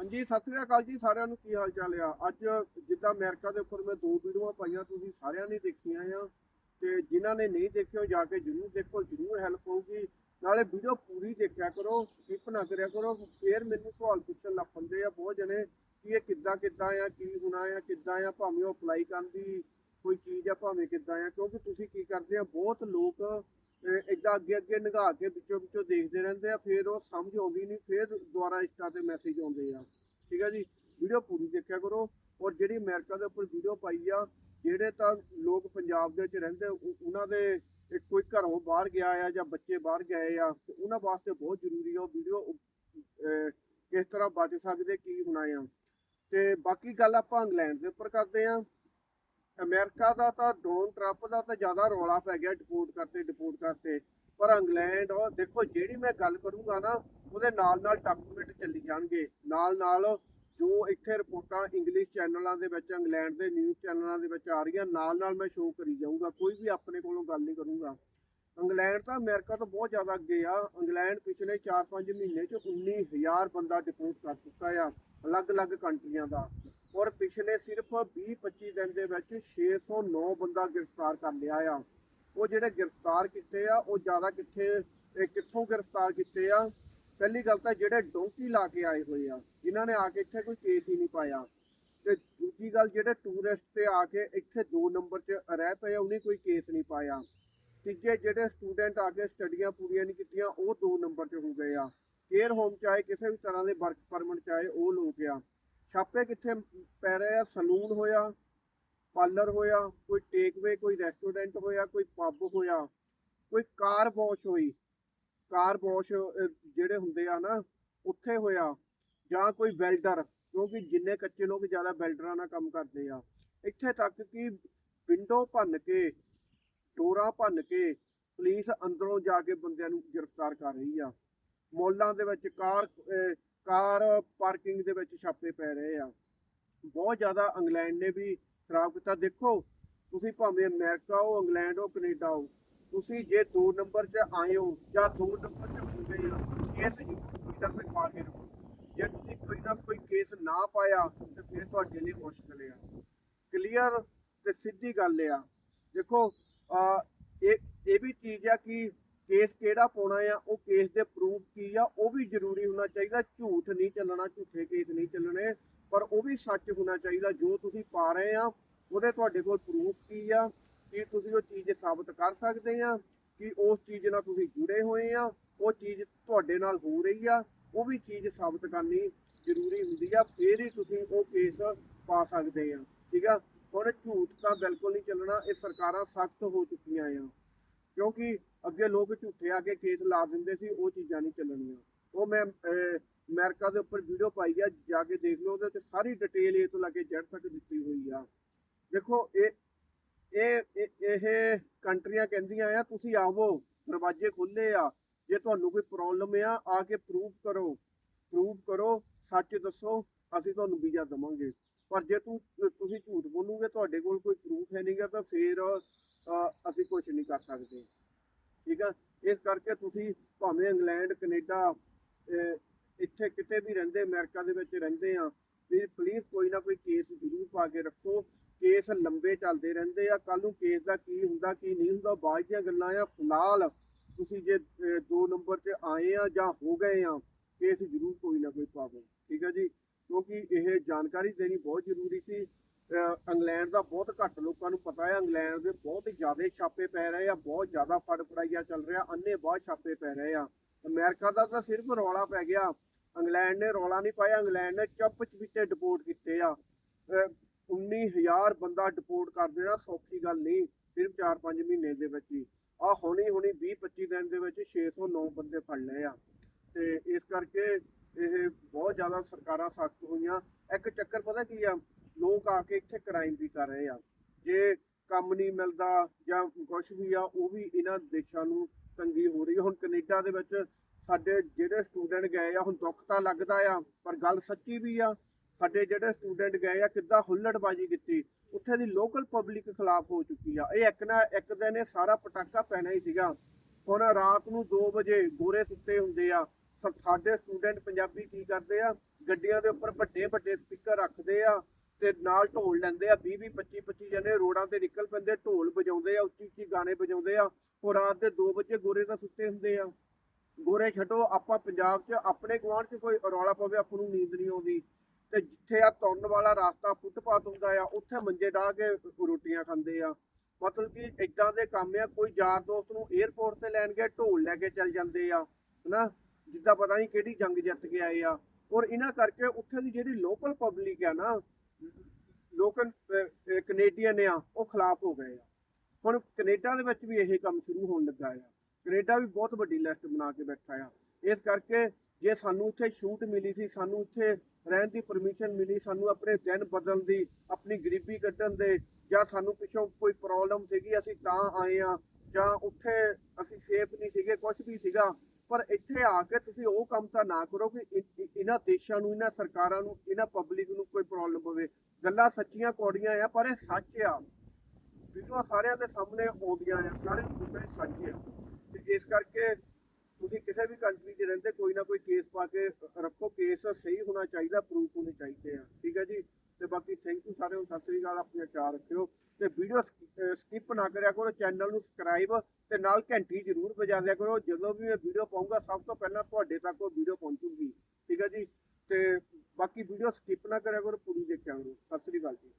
ਹਾਂਜੀ, ਸਤਿ ਸ੍ਰੀ ਅਕਾਲ ਜੀ, ਸਾਰਿਆਂ ਨੂੰ ਕੀ ਹਾਲ ਚਾਲ ਆ? ਅੱਜ ਜਿੱਦਾਂ ਅਮਰੀਕਾ ਦੇ ਉੱਪਰ ਮੈਂ ਦੋ ਵੀਡੀਓਆਂ ਪਾਈਆਂ, ਤੁਸੀਂ ਸਾਰਿਆਂ ਨੇ ਦੇਖੀਆਂ ਆ। ਤੇ ਜਿਨ੍ਹਾਂ ਨੇ ਨਹੀਂ ਦੇਖਿਓ ਜਾ ਕੇ ਜਰੂਰ ਦੇਖੋ, ਜਰੂਰ ਹੈਲਪ ਹੋਊਗੀ। ਨਾਲੇ ਵੀਡੀਓ ਪੂਰੀ ਦੇਖਿਆ ਕਰੋ ਸਕਿਪ ਨਾ ਕਰਿਆ ਕਰੋ, ਫੇਰ ਮੈਨੂੰ ਸਵਾਲ ਪੁੱਛਣ ਲੱਗ ਪੈਂਦੇ ਆ ਬਹੁਤ ਜਣੇ ਕਿ ਇਹ ਕਿੱਦਾਂ ਕਿੱਦਾਂ ਆ, ਕੀ ਹੋਣਾ ਆ, ਕਿੱਦਾਂ ਆ, ਭਾਵੇਂ ਉਹ ਅਪਲਾਈ ਕਰਨ ਦੀ ਕੋਈ ਚੀਜ਼ ਆ, ਭਾਵੇਂ ਕਿੱਦਾਂ ਆ, ਕਿਉਂਕਿ ਤੁਸੀਂ ਕੀ ਕਰਦੇ ਆ, ਬਹੁਤ ਲੋਕ ਇਦਾਂ ਅੱਗੇ ਅੱਗੇ ਨਿਗਾਹ ਕੇ ਵਿੱਚੋਂ ਵਿੱਚੋਂ ਦੇਖਦੇ ਰਹਿੰਦੇ ਆ, ਫਿਰ ਉਹ ਸਮਝ ਆਉਂਦੀ ਨਹੀਂ, ਫਿਰ ਦੁਬਾਰਾ ਇੰਸਟਾ ਤੇ ਮੈਸੇਜ ਆਉਂਦੇ ਆ। ਠੀਕ ਹੈ ਜੀ? ਵੀਡੀਓ ਪੂਰੀ ਦੇਖਿਆ ਕਰੋ। ਔਰ ਜਿਹੜੀ ਅਮਰੀਕਾ ਦੇ ਉੱਪਰ ਵੀਡੀਓ ਪਾਈ ਆ, ਜਿਹੜੇ ਤਾਂ ਲੋਕ ਪੰਜਾਬ ਦੇ ਵਿੱਚ ਰਹਿੰਦੇ ਉਹਨਾਂ ਦੇ ਕੋਈ ਘਰੋਂ ਬਾਹਰ ਗਿਆ ਆ ਜਾਂ ਬੱਚੇ ਬਾਹਰ ਗਏ ਆ, ਤੇ ਉਹਨਾਂ ਵਾਸਤੇ ਬਹੁਤ ਜ਼ਰੂਰੀ ਆ ਉਹ ਵੀਡੀਓ ਕਿਸ ਤਰ੍ਹਾਂ ਬਚ ਸਕਦੇ, ਕੀ ਹੋਣਾ ਆ। ਤੇ ਬਾਕੀ ਗੱਲ ਆਪਾਂ ਇੰਗਲੈਂਡ ਦੇ ਉੱਪਰ ਕਰਦੇ ਆ। ਅਮਰੀਕਾ ਦਾ ਤਾਂ ਡੋਨਲਡ ਟਰੰਪ ਦਾ ਤਾਂ ਜ਼ਿਆਦਾ ਰੌਲਾ ਪੈ ਗਿਆ ਡਿਪੋਰਟ ਕਰਤੇ ਡਿਪੋਰਟ ਕਰਤੇ ਪਰ ਇੰਗਲੈਂਡ, ਉਹ ਦੇਖੋ ਜਿਹੜੀ ਮੈਂ ਗੱਲ ਕਰੂੰਗਾ ਨਾ, ਉਹਦੇ ਨਾਲ ਨਾਲ ਡਾਕੂਮੈਂਟ ਚੱਲੀ ਜਾਣਗੇ। ਨਾਲ ਨਾਲ ਜੋ ਇੱਥੇ ਰਿਪੋਰਟਾਂ ਇੰਗਲਿਸ਼ ਚੈਨਲਾਂ ਦੇ ਵਿੱਚ, ਇੰਗਲੈਂਡ ਦੇ ਨਿਊਜ਼ ਚੈਨਲਾਂ ਦੇ ਵਿੱਚ ਆ ਰਹੀਆਂ ਨਾਲ ਨਾਲ ਮੈਂ ਸ਼ੋਅ ਕਰੀ ਜਾਊਂਗਾ, ਕੋਈ ਵੀ ਆਪਣੇ ਕੋਲੋਂ ਗੱਲ ਨਹੀਂ ਕਰੂੰਗਾ। ਇੰਗਲੈਂਡ ਤਾਂ ਅਮਰੀਕਾ ਤੋਂ ਬਹੁਤ ਜ਼ਿਆਦਾ ਅੱਗੇ ਆ। ਇੰਗਲੈਂਡ ਪਿਛਲੇ 4-5 ਮਹੀਨੇ ਚ 19000 ਬੰਦਾ ਡਿਪੋਰਟ ਕਰ ਚੁੱਕਾ ਆ, ਅਲੱਗ-ਅਲੱਗ ਕੰਟਰੀਆਂ ਦਾ। ਔਰ ਪਿਛਲੇ ਸਿਰਫ 20-25 ਦਿਨ ਦੇ ਵਿੱਚ 609 ਬੰਦਾ ਗ੍ਰਿਫਤਾਰ ਕਰ ਲਿਆ ਆ। ਉਹ ਜਿਹੜੇ ਗ੍ਰਿਫਤਾਰ ਕੀਤੇ ਆ, ਉਹ ਜ਼ਿਆਦਾ ਕਿੱਥੇ, ਇਹ ਕਿੱਥੋਂ ਗ੍ਰਿਫਤਾਰ ਕੀਤੇ ਆ? ਪਹਿਲੀ ਗੱਲ ਤਾਂ ਜਿਹੜੇ ਡੋਂਕੀ ਲਾ ਕੇ ਆਏ ਹੋਏ ਆ, ਜਿਨ੍ਹਾਂ ਨੇ ਆ ਕੇ ਇੱਥੇ ਕੋਈ ਕੇਸ ਹੀ ਨਹੀਂ ਪਾਇਆ। ਤੇ ਦੂਜੀ ਗੱਲ, ਜਿਹੜੇ ਟੂਰਿਸਟ ਤੇ ਆ ਕੇ ਇੱਥੇ 2 ਨੰਬਰ 'ਚ ਰਹਿ ਪਏ ਉਹਨੇ ਕੋਈ ਕੇਸ ਨਹੀਂ ਪਾਇਆ। ਤੀਜੇ ਜਿਹੜੇ ਸਟੂਡੈਂਟ ਆ ਕੇ ਸਟੱਡੀਆਂ ਪੂਰੀਆਂ ਨਹੀਂ ਕੀਤੀਆਂ, ਉਹ 2 ਨੰਬਰ 'ਚ ਹੋ ਗਏ ਆ। ਕੇਅਰ ਹੋਮ ਚਾਹੇ ਕਿਸੇ ਵੀ ਤਰ੍ਹਾਂ ਦੇ ਵਰਕ ਪਰਮਿਟ ਚਾਹੇ ਉਹ ਲੋਕ ਆ। ਛਾਪੇ ਕਿੱਥੇ ਪੈ ਰਹੇ ਆ? ਸਲੂਨ ਹੋਇਆ। ਪਾਰਲਰ ਹੋਇਆ, ਕੋਈ ਟੇਕਵੇ, ਕੋਈ ਰੈਸਟੋਰੈਂਟ ਹੋਇਆ, ਕੋਈ ਪੱਬ ਹੋਇਆ, ਕੋਈ ਕਾਰ ਵਾਸ਼ ਹੋਈ। ਕਾਰ ਵਾਸ਼ ਜਿਹੜੇ ਹੁੰਦੇ ਆ ਨਾ, ਉੱਥੇ ਹੋਇਆ ਜਾਂ ਕੋਈ ਵੈਲਡਰ, ਕਿਉਂਕਿ ਜਿੰਨੇ ਕੱਚੇ ਲੋਕ ਜ਼ਿਆਦਾ ਵੈਲਡਰਾਂ ਨਾਲ ਕੰਮ ਕਰਦੇ ਆ। ਇੱਥੇ ਤੱਕ ਕਿ ਵਿੰਡੋ ਭੰਨ ਕੇ, ਡੋਰਾਂ ਭੰਨ ਕੇ ਪੁਲਿਸ ਅੰਦਰੋਂ ਜਾ ਕੇ ਬੰਦਿਆਂ ਨੂੰ ਗ੍ਰਿਫਤਾਰ ਕਰ ਰਹੀ ਆ। ਮੌਲਾਂ ਦੇ ਵਿੱਚ ਕਾਰ ਕਾਰ ਪਾਰਕਿੰਗ ਦੇ ਵਿੱਚ ਛਾਪੇ ਪੈ ਰਹੇ ਆ। ਬਹੁਤ ਜ਼ਿਆਦਾ ਇੰਗਲੈਂਡ ਨੇ ਵੀ ਖਰਾਬ ਕੀਤਾ, ਦੇਖੋ, ਤੁਸੀਂ ਭਾਵੇਂ ਅਮਰੀਕਾ ਹੋ, ਇੰਗਲੈਂਡ ਹੋ, ਕੈਨੇਡਾ ਹੋ, ਤੁਸੀਂ ਜੇ 2 ਨੰਬਰ 'ਚ ਆਏ ਹੋ ਜਾਂ 2 ਨੰਬਰ 'ਚ ਹੁੰਦੇ ਆ ਕੇਸ ਕੋਈ ਨਾ ਕੋਈ ਪਾ ਕੇ ਰੱਖੋ। ਜੇ ਤੁਸੀਂ ਕੋਈ ਨਾ ਕੋਈ ਕੇਸ ਨਾ ਪਾਇਆ, ਤੇ ਫਿਰ ਤੁਹਾਡੇ ਲਈ ਮੁਸ਼ਕਲ ਆ। ਕਲੀਅਰ ਤੇ ਸਿੱਧੀ ਗੱਲ ਆ। ਦੇਖੋ ਇਹ ਇਹ ਵੀ ਚੀਜ਼ ਆ ਕਿ ਕੇਸ ਕਿਹੜਾ ਪਾਉਣਾ ਆ, ਉਹ ਕੇਸ ਦੇ ਪ੍ਰੂਫ ਕੀ ਆ, ਉਹ ਵੀ ਜ਼ਰੂਰੀ ਹੋਣਾ ਚਾਹੀਦਾ, ਝੂਠ ਨਹੀਂ ਚੱਲਣਾ, ਝੂਠੇ ਕੇਸ ਨਹੀਂ ਚੱਲਣੇ। ਪਰ ਉਹ ਵੀ ਸੱਚ ਹੋਣਾ ਚਾਹੀਦਾ ਜੋ ਤੁਸੀਂ ਪਾ ਰਹੇ ਆ ਉਹਦੇ ਤੁਹਾਡੇ ਕੋਲ ਪ੍ਰੂਫ ਕੀ ਆ? ਕੀ ਤੁਸੀਂ ਉਹ ਚੀਜ਼ ਸਾਬਤ ਕਰ ਸਕਦੇ ਆ? ਕਿ ਉਸ ਚੀਜ਼ ਨਾਲ ਤੁਸੀਂ ਜੁੜੇ ਹੋਏ ਆ? ਉਹ ਚੀਜ਼ ਤੁਹਾਡੇ ਨਾਲ ਹੋ ਰਹੀ ਆ? ਉਹ ਵੀ ਚੀਜ਼ ਸਾਬਤ ਕਰਨੀ ਜ਼ਰੂਰੀ ਹੁੰਦੀ ਆ ਫੇਰ ਹੀ ਤੁਸੀਂ ਉਹ ਕੇਸ ਪਾ ਸਕਦੇ ਆ ਠੀਕ ਆ? ਹੁਣ ਝੂਠ ਤਾਂ ਬਿਲਕੁਲ ਨਹੀਂ ਚੱਲਣਾ ਇਹ ਸਰਕਾਰਾਂ ਸਖਤ ਹੋ ਚੁੱਕੀਆਂ ਆ। ਕਿਉਂਕਿ ਅੱਗੇ ਲੋਕ ਝੂਠੇ ਆ ਕੇ ਕੇਸ ਲਾ ਦਿੰਦੇ ਸੀ ਉਹ ਚੀਜ਼ਾਂ ਨਹੀਂ ਚੱਲਣੀਆਂ। ਉਹ ਮੈਂ ਅਹ, ਅਮਰੀਕਾ ਦੇ ਉੱਪਰ ਵੀਡੀਓ ਪਾਈ ਆ, ਜਾ ਕੇ ਦੇਖ ਲਓ ਉਹਦੇ ਤੇ ਸਾਰੀ ਡਿਟੇਲ ਇਹ ਤੋਂ ਲੈ ਕੇ ਜੜ ਤੱਕ ਦਿੱਤੀ ਹੋਈ ਆ। ਦੇਖੋ, ਇਹ ਇਹ, ਇਹ- ਕੰਟਰੀਆਂ ਕਹਿੰਦੀਆਂ ਆ, ਤੁਸੀਂ ਆਵੋ, ਦਰਵਾਜ਼ੇ ਖੁੱਲੇ ਆ, ਜੇ ਤੁਹਾਨੂੰ ਕੋਈ ਪ੍ਰੋਬਲਮ ਆ ਆ ਕੇ ਪ੍ਰੂਫ ਕਰੋ। ਪ੍ਰੂਫ ਕਰੋ, ਸੱਚ ਦੱਸੋ, ਅਸੀਂ ਤੁਹਾਨੂੰ ਵੀਜ਼ਾ ਦਵਾਂਗੇ। ਪਰ ਜੇ ਤੂੰ, ਤੁਸੀਂ ਝੂਠ ਬੋਲੋਗੇ, ਤੁਹਾਡੇ ਕੋਲ ਕੋਈ ਪ੍ਰੂਫ ਹੈ ਨਹੀਂਗਾ ਤਾਂ ਫਿਰ ਅਸੀਂ ਕੁਝ ਨਹੀਂ ਕਰ ਸਕਦੇ। ਠੀਕ ਆ? ਇਸ ਕਰਕੇ ਤੁਸੀਂ ਭਾਵੇਂ ਇੰਗਲੈਂਡ, ਕੈਨੇਡਾ ਇੱਥੇ ਕਿਤੇ ਵੀ ਰਹਿੰਦੇ, ਅਮਰੀਕਾ ਦੇ ਵਿੱਚ ਰਹਿੰਦੇ ਆ, ਵੀ ਪਲੀਜ਼ ਕੋਈ ਨਾ ਕੋਈ ਕੇਸ ਜ਼ਰੂਰ ਪਾ ਕੇ ਰੱਖੋ। ਕੇਸ ਲੰਬੇ ਚੱਲਦੇ ਰਹਿੰਦੇ ਆ। ਕੱਲ ਨੂੰ ਕੇਸ ਦਾ ਕੀ ਹੁੰਦਾ, ਕੀ ਨਹੀਂ ਹੁੰਦਾ ਬਾਅਦ ਦੀਆਂ ਗੱਲਾਂ ਆ। ਫਿਲਹਾਲ ਤੁਸੀਂ ਜੇ 2 ਨੰਬਰ 'ਚ ਆਏ ਆ ਜਾਂ ਹੋ ਗਏ ਆ ਕੇਸ ਜ਼ਰੂਰ ਕੋਈ ਨਾ ਕੋਈ ਪਾਵੋ। ਠੀਕ ਹੈ ਜੀ? ਕਿਉਂਕਿ ਇਹ ਜਾਣਕਾਰੀ ਦੇਣੀ ਬਹੁਤ ਜ਼ਰੂਰੀ ਸੀ। ਇੰਗਲੈਂਡ ਦਾ ਬਹੁਤ ਘੱਟ ਲੋਕਾਂ ਨੂੰ ਪਤਾ ਹੈ ਇੰਗਲੈਂਡ ਦੇ ਬਹੁਤ ਜ਼ਿਆਦਾ ਛਾਪੇ ਪੈ ਰਹੇ ਆ, ਬਹੁਤ ਜ਼ਿਆਦਾ ਫੜ ਫੜਾਈਆ ਚੱਲ ਰਿਹਾ ਅੰਨੇ ਬਾਅਦ ਛਾਪੇ ਪੈ ਰਹੇ ਆ। ਅਮਰੀਕਾ ਦਾ ਤਾਂ ਸਿਰਫ ਰੌਲਾ ਪੈ ਗਿਆ। ਇੰਗਲੈਂਡ ਨੇ ਰੌਲਾ ਨਹੀਂ ਪਾਇਆ, ਇੰਗਲੈਂਡ ਨੇ ਚੱਪ ਚਪੀਤੇ ਡਿਪੋਰਟ ਕੀਤੇ ਆ। ਅਹ 19000 ਬੰਦਾ ਡਿਪੋਰਟ ਕਰ ਦੇਣਾ ਸੌਖੀ ਗੱਲ ਨਹੀਂ, ਸਿਰਫ 4-5 ਮਹੀਨੇ ਦੇ ਵਿੱਚ ਹੀ। ਆ ਹੁਣੀ ਹੁਣੀ 20-25 ਦਿਨ ਦੇ ਵਿੱਚ 609 ਬੰਦੇ ਫੜ ਲਏ ਆ। ਤੇ ਇਸ ਕਰਕੇ ਇਹ ਬਹੁਤ ਜ਼ਿਆਦਾ ਸਰਕਾਰਾਂ ਸਖਤ ਹੋਈਆਂ। ਇੱਕ ਚੱਕਰ ਪਤਾ ਕੀ ਆ? ਲੋਕ ਆ ਕੇ ਇੱਥੇ ਕ੍ਰਾਈਮ ਵੀ ਕਰ ਰਹੇ ਆ। ਜੇ ਕੰਮ ਨਹੀਂ ਮਿਲਦਾ ਜਾਂ ਕੁਝ ਵੀ ਆ, ਉਹ ਵੀ ਇਹਨਾਂ ਦੇਸ਼ਾਂ ਨੂੰ ਤੰਗੀ ਹੋ ਰਹੀ ਹੁਣ ਕੈਨੇਡਾ ਦੇ ਵਿੱਚ ਸਾਡੇ ਜਿਹੜੇ ਸਟੂਡੈਂਟ ਗਏ ਆ, ਹੁਣ ਦੁੱਖ ਤਾਂ ਲੱਗਦਾ ਆ, ਪਰ ਗੱਲ ਸੱਚੀ ਵੀ ਆ, ਸਾਡੇ ਜਿਹੜੇ ਸਟੂਡੈਂਟ ਗਏ ਆ, ਕਿੱਦਾਂ ਹੁੱਲੜਬਾਜੀ ਕੀਤੀ, ਉੱਥੇ ਦੀ ਲੋਕਲ ਪਬਲਿਕ ਖਿਲਾਫ ਹੋ ਚੁੱਕੀ ਆ। ਇਹ ਇੱਕ ਨਾ ਇੱਕ ਦਿਨ ਇਹ ਸਾਰਾ ਪਟਾਕਾ ਪੈਣਾ ਹੀ ਸੀਗਾ। ਹੁਣ ਰਾਤ ਨੂੰ 2 ਵਜੇ ਗੋਰੇ ਸੁੱਤੇ ਹੁੰਦੇ ਆ। ਸਾਡੇ ਸਟੂਡੈਂਟ ਪੰਜਾਬੀ ਕੀ ਕਰਦੇ ਆ? ਗੱਡੀਆਂ ਦੇ ਉੱਪਰ ਵੱਡੇ ਵੱਡੇ ਸਪੀਕਰ ਰੱਖਦੇ ਆ ਤੇ ਨਾਲ ਢੋਲ ਲੈਂਦੇ ਆ। 20 20 25 25 ਜਣੇ ਰੋਡਾਂ ਤੇ ਨਿਕਲ ਪੈਂਦੇ, ਢੋਲ ਵਜਾਉਂਦੇ ਆ ਉੱਚੀ ਉੱਚੀ ਗਾਣੇ ਵਜਾਉਂਦੇ ਆ। ਉਹ ਰਾਤ ਦੇ 2 ਵਜੇ ਗੋਰੇ ਤਾਂ ਸੁੱਤੇ ਹੁੰਦੇ ਆ। ਗੋਰੇ ਛੱਡੋ, ਆਪਾਂ ਪੰਜਾਬ 'ਚ ਆਪਣੇ ਗੁਆਂਢ 'ਚ ਕੋਈ ਰੌਲਾ ਪਵੇ, ਆਪਾਂ ਨੂੰ ਨੀਂਦ ਨਹੀਂ ਆਉਂਦੀ। ਤੇ ਜਿੱਥੇ ਆ ਤੁਰਨ ਵਾਲਾ ਰਸਤਾ ਫੁੱਟਪਾਥ ਹੁੰਦਾ ਆ, ਉੱਥੇ ਮੰਜੇ ਢਾਹ ਕੇ ਰੋਟੀਆਂ ਖਾਂਦੇ ਆ। ਮਤਲਬ ਕਿ ਇਦਾਂ ਦੇ ਕੰਮ ਆ, ਕੋਈ ਯਾਰ ਦੋਸਤ ਨੂੰ 에ਅਰਪੋਰਟ ਤੇ ਲੈਣ ਗਏ, ਢੋਲ ਲੈ ਕੇ ਚੱਲ ਜਾਂਦੇ ਆ, ਹਨਾ? ਜਿੱਦਾਂ ਪਤਾ ਨਹੀਂ ਕਿਹੜੀ ਜੰਗ ਜਿੱਤ ਕੇ ਆਏ ਆ। ਔਰ ਇਹਨਾਂ ਕਰਕੇ ਉੱਥੇ ਦੀ ਜਿਹੜੀ ਲੋਕਲ ਪਬਲਿਕ ਆ ਨਾ, ਲੋਕਲ ਕੈਨੇਡੀਅਨ ਆ, ਉਹ ਖਿਲਾਫ ਹੋ ਗਏ ਆ। ਹੁਣ ਕੈਨੇਡਾ ਦੇ ਵਿੱਚ ਵੀ ਇਹ ਕੰਮ ਸ਼ੁਰੂ ਹੋਣ ਲੱਗਾ ਆ। ਕੈਨੇਡਾ ਵੀ ਬਹੁਤ ਵੱਡੀ ਲਿਸਟ ਬਣਾ ਕੇ ਬੈਠਾ ਆ। ਇਸ ਕਰਕੇ ਜੇ ਸਾਨੂੰ ਉੱਥੇ ਛੂਟ ਮਿਲੀ ਸੀ, ਸਾਨੂੰ ਉੱਥੇ ਰਹਿਣ ਦੀ ਪਰਮਿਸ਼ਨ ਮਿਲੀ, ਸਾਨੂੰ ਆਪਣੇ ਦਿਨ ਬਦਲਣ ਦੀ, ਆਪਣੀ ਗਰੀਬੀ ਕੱਢਣ ਦੇ ਜਾਂ ਸਾਨੂੰ ਪਿੱਛੋਂ ਕੋਈ ਪ੍ਰੋਬਲਮ ਸੀਗੀ, ਅਸੀਂ ਤਾਂ ਆਏ ਆ। ਜਾਂ ਉੱਥੇ ਅਸੀਂ ਸੇਫ ਨਹੀਂ ਸੀਗੇ ਕੁਝ ਵੀ ਸੀਗਾ। ਪਰ ਇੱਥੇ ਆ ਕੇ ਤੁਸੀਂ ਉਹ ਕੰਮ ਤਾਂ ਨਾ ਕਰੋ ਕਿ ਇਹਨਾਂ ਦੇਸ਼ਾਂ ਨੂੰ ਇਹਨਾਂ ਸਰਕਾਰਾਂ ਨੂੰ ਇਹਨਾਂ ਪਬਲਿਕ ਨੂੰ ਕੋਈ ਪ੍ਰੋਬਲਮ ਹੋਵੇ। ਗੱਲਾਂ ਸੱਚੀਆਂ ਕੌੜੀਆਂ ਆ, ਪਰ ਇਹ ਸੱਚ ਆ। ਵੀਡੀਓ ਸਾਰਿਆਂ ਦੇ ਸਾਹਮਣੇ ਆਉਂਦੀਆਂ ਆ, ਸਾਰੇ ਮੁੱਦੇ ਸੱਚ ਆ। ਤੇ ਇਸ ਕਰਕੇ ਤੁਸੀਂ ਕਿਸੇ ਵੀ ਕੰਟਰੀ 'ਚ ਰਹਿੰਦੇ, ਕੋਈ ਨਾ ਕੋਈ ਕੇਸ ਪਾ ਕੇ ਰੱਖੋ ਕੇਸ ਸਹੀ ਹੋਣਾ ਚਾਹੀਦਾ ਪ੍ਰੂਫ ਹੋਣੇ ਚਾਹੀਦੇ ਆ। ਠੀਕ ਹੈ ਜੀ? ਤੇ ਬਾਕੀ ਥੈਂਕ ਯੂ ਸਾਰਿਆਂ ਨੂੰ, ਸਤਿ ਸ੍ਰੀ ਅਕਾਲ ਆਪਣਾ ਚਾਰ ਰੱਖਿਓ। ਤੇ ਵੀਡੀਓ ਸਕਿਪ ਨਾ ਕਰਿਆ ਕਰੋ ਚੈਨਲ ਨੂੰ ਸਬਸਕ੍ਰਾਈਬ ਤੇ ਨਾਲ ਘੰਟੀ ਜ਼ਰੂਰ ਵਜਾ ਦਿਆ ਕਰੋ। ਜਦੋਂ ਵੀ ਮੈਂ ਵੀਡੀਓ ਪਾਉਂਗਾ, ਸਭ ਤੋਂ ਪਹਿਲਾਂ ਤੁਹਾਡੇ ਤੱਕ ਉਹ ਵੀਡੀਓ ਪਹੁੰਚੂਗੀ। ਠੀਕ ਹੈ ਜੀ? ਤੇ ਬਾਕੀ ਵੀਡੀਓ ਸਕਿਪ ਨਾ ਕਰਿਆ ਕਰੋ, ਪੂਰੀ ਦੇਖਿਆ ਕਰੋ। ਸਤਿ ਸ੍ਰੀ ਅਕਾਲ ਜੀ।